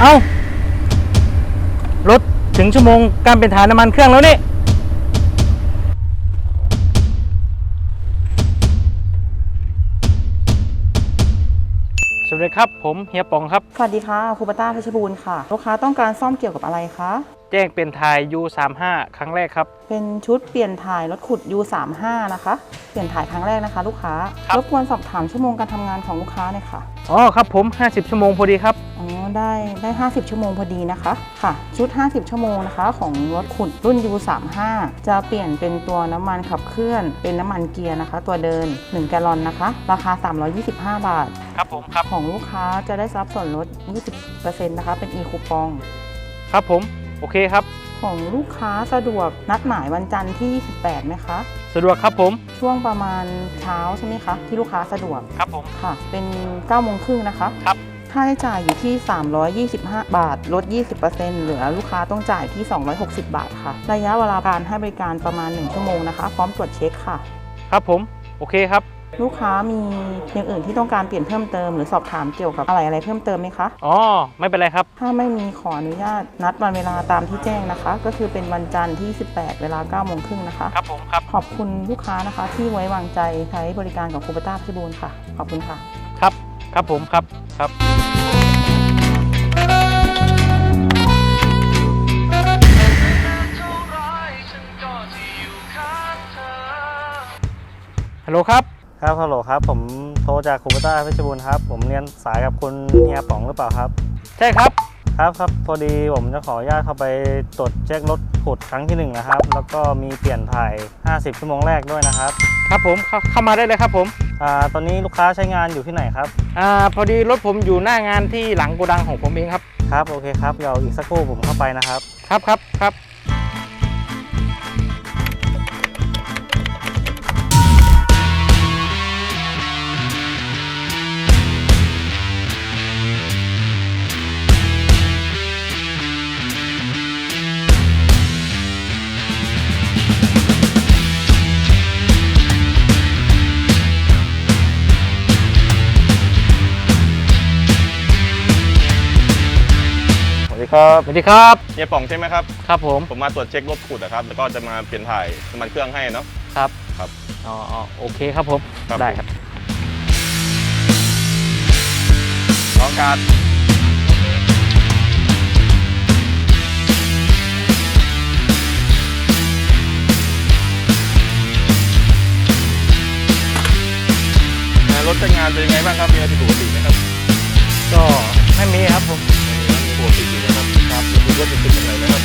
เอ้ารถถึงชั่วโมงการเป็นฐานน้ำมันเครื่องแล้วนี่สวัสดีครับ ผมเฮียป๋องครับ สวัสดีค่ะครูปต้าเพชรบูรณ์ค่ะ ลูกค้าต้องการซ่อมเกี่ยวกับอะไรคะ แจ้งเปลี่ยนถ่าย U35 ครั้งแรกครับ เป็นชุดเปลี่ยนถ่ายรถขุด U35 นะคะ เปลี่ยนถ่ายครั้งแรกนะคะ ลูกค้าครับ รบกวนสอบถามชั่วโมงการทำงานของลูกค้าหน่อยค่ะ อ๋อครับผม 50 ชั่วโมงพอดีครับ อ๋อ ได้ได้ 50 ชั่วโมงพอดีนะคะ ค่ะ ชุด 50 ชั่วโมงนะคะ ของรถขุดรุ่น U35 จะเปลี่ยนเป็นตัวน้ำมันขับเคลื่อน เป็นน้ำมันเกียร์นะคะ ตัวเดิน 1 แกลลอนนะคะ ราคา 325 บาท ครับผมครับ ของลูกค้าจะได้รับส่วนลด 20%นะคะ เป็น e คูปอง ครับผม โอเคครับ ของลูกค้าสะดวกนัดหมายวันจันทร์ที่ 28ไหมคะ สะดวกครับผมช่วงประมาณเช้าใช่ไหมคะ ที่ลูกค้าสะดวกครับผม ค่ะ เป็น9โมงครึ่งนะคะครับ ค่าใช้จ่ายอยู่ที่ 325 บาท ลด 20%เหลือลูกค้าต้องจ่ายที่ 260 บาทค่ะ ระยะเวลาการให้บริการประมาณ 1 ชั่วโมงนะคะ พร้อมตรวจเช็คค่ะ ครับผม โอเคครับ ลูกค้ามีอย่างอื่นที่ต้องการเปลี่ยนเพิ่มเติมหรือสอบถามเกี่ยวกับอะไรอะไรเพิ่มเติมไหมคะ อ๋อ ไม่เป็นไรครับ ถ้าไม่มีขออนุญาตนัดวันเวลาตามที่แจ้งนะคะ ก็คือเป็นวันจันทร์ที่ 18 เวลา9โมงครึ่งนะคะ ครับผมครับ ขอบคุณลูกค้านะคะ ที่ไว้วางใจใช้บริการของคูปต้าพิบูลค่ะ ขอบคุณค่ะ ครับ ครับผมครับ ครับฮัลโหลครับ ครับฮัลโหลครับ ผมโทรจากคูปต้าเพชรบูรณ์ครับ ผมเรียนสายกับคุณเฮียป๋องหรือเปล่าครับ ใช่ครับ ครับครับพอดีผมจะขออนุญาตเข้าไปตรวจเช็ครถขุดครั้งที่หนึ่งนะครับ แล้วก็มีเปลี่ยนถ่าย 50 ชั่วโมงแรกด้วยนะครับ ครับผมเข้าเข้ามาได้เลยครับผมอ่าตอนนี้ลูกค้าใช้งานอยู่ที่ไหนครับ อ่าพอดีรถผมอยู่หน้างานที่หลังโกดังของผมเองครับ ครับ โอเคครับ เดี๋ยวอีกสักครู่ผมเข้าไปนะครับ ครับครับครับ ครับสวัสดีครับเฮียป๋องใช่ไหมครับครับผมผมมาตรวจเช็ครถขุดนะครับแล้วก็จะมาเปลี่ยนถ่ายน้ำมันเครื่องให้เนาะครับครับอ๋ออ๋อโอเคครับผมครับได้ครับน้องการรถใช้งานเป็นยังไงบ้างครับมีอะไรผิดปกติไหมครับ ก็ไม่มีครับผมปกติ ว่าติดติดตรงไหนไหมครับ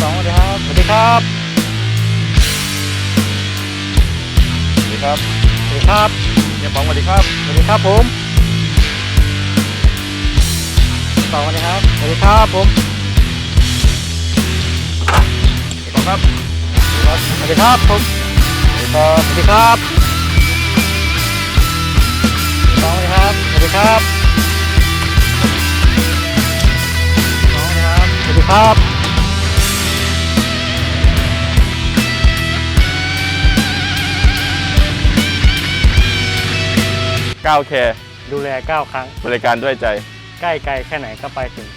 สองสวัสดีครับสวัสดีครับสวัสดีครับสวัสดีครับเฮียป๋องสวัสดีครับสวัสดีครับผมสองสวัสดีครับสวัสดีครับผม ครับ สวัสดีครับผมสวัสดีครับ สวัสดีครับสองสวัสดีครับ สวัสดีครับสองสวัสดีครับ สวัสดีครับก้าวแคร์ดูแลเก้าครั้ง บริการด้วยใจ ใกล้ไกลแค่ไหนก็ไปถึง